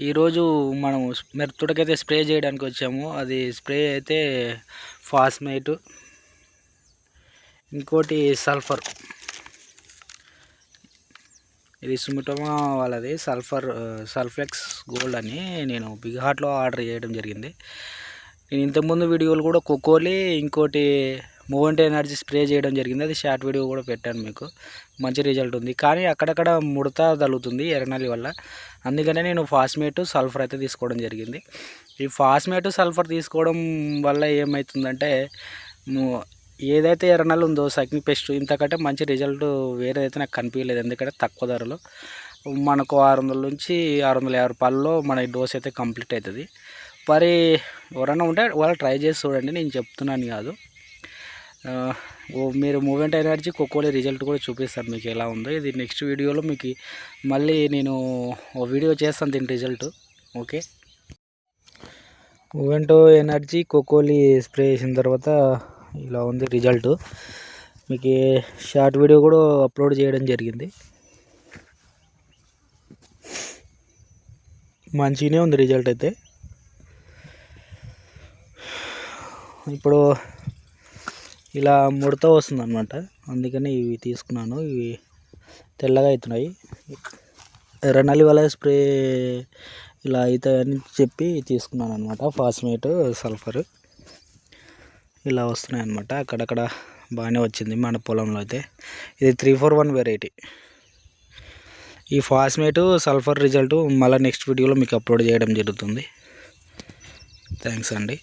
ఈరోజు మనం మిరపతోటకైతే స్ప్రే చేయడానికి వచ్చాము. అది స్ప్రే అయితే ఫాస్మేట్ ఇంకోటి సల్ఫర్. ఇది సుమిటోమా వాళ్ళది సల్ఫర్ సల్ఫ్లెక్స్ గోల్డ్ అని నేను బిగ్ హార్ట్లో ఆర్డర్ చేయడం జరిగింది. నేను ఇంతకుముందు వీడియోలు కూడా కోకోలి ఇంకోటి మూవెంట్ ఎనర్జీ స్ప్రే చేయడం జరిగింది. అది షార్ట్ వీడియో కూడా పెట్టాను మీకు. మంచి రిజల్ట్ ఉంది. కానీ అక్కడక్కడ ముడత తగులుతుంది ఎర్రనల్లి వల్ల. అందుకనే నేను ఫాస్మేట్ సల్ఫర్ అయితే తీసుకోవడం జరిగింది. ఈ ఫాస్మేట్ సల్ఫర్ తీసుకోవడం వల్ల ఏమవుతుందంటే ఏదైతే ఎర్రనల్లి ఉందో సగ్ని పెస్ట్ ఇంతకంటే మంచి రిజల్ట్ వేరేదైతే నాకు కనిపించలేదు. ఎందుకంటే తక్కువ ధరలో. మనకు ఆరు వందల నుంచి ఆరు వందల యాభై రూపాయల్లో మన డోస్ అయితే కంప్లీట్ అవుతుంది. మరి ఎవరైనా ఉంటే వాళ్ళు ట్రై చేసి చూడండి. నేను చెప్తున్నాను కాదు. మీరు మూమెంట్ ఎనర్జీ కోకోలే రిజల్ట్ కూడా చూపిస్తాను మీకు ఎలా ఉందో. ఇది నెక్స్ట్ వీడియోలో మీకు మళ్ళీ నేను ఓ వీడియో చేస్తాను దీని రిజల్ట్. ఓకే? మూమెంటో ఎనర్జీ కోకోలి స్ప్రే చేసిన తర్వాత ఇలా ఉంది రిజల్ట్. మీకు షార్ట్ వీడియో కూడా అప్లోడ్ చేయడం జరిగింది. మంచిగానే ఉంది రిజల్ట్ అయితే. ఇప్పుడు ఇలా ముడత వస్తుంది అనమాట అందుకని ఇవి తీసుకున్నాను. ఇవి తెల్లగా అవుతున్నాయి. ఎర్రనల్లి వల్ల స్ప్రే ఇలా అవుతాయని చెప్పి తీసుకున్నాను అనమాట ఫాస్మేట్ సల్ఫర్ ఇలా వస్తున్నాయి అనమాట అక్కడక్కడ బాగానే వచ్చింది మన పొలంలో అయితే. ఇది త్రీ ఫోర్ వన్ వెరైటీ. ఈ ఫాస్మేట్ సల్ఫర్ రిజల్ట్ మళ్ళీ నెక్స్ట్ వీడియోలో మీకు అప్లోడ్ చేయడం జరుగుతుంది. థ్యాంక్స్ అండి.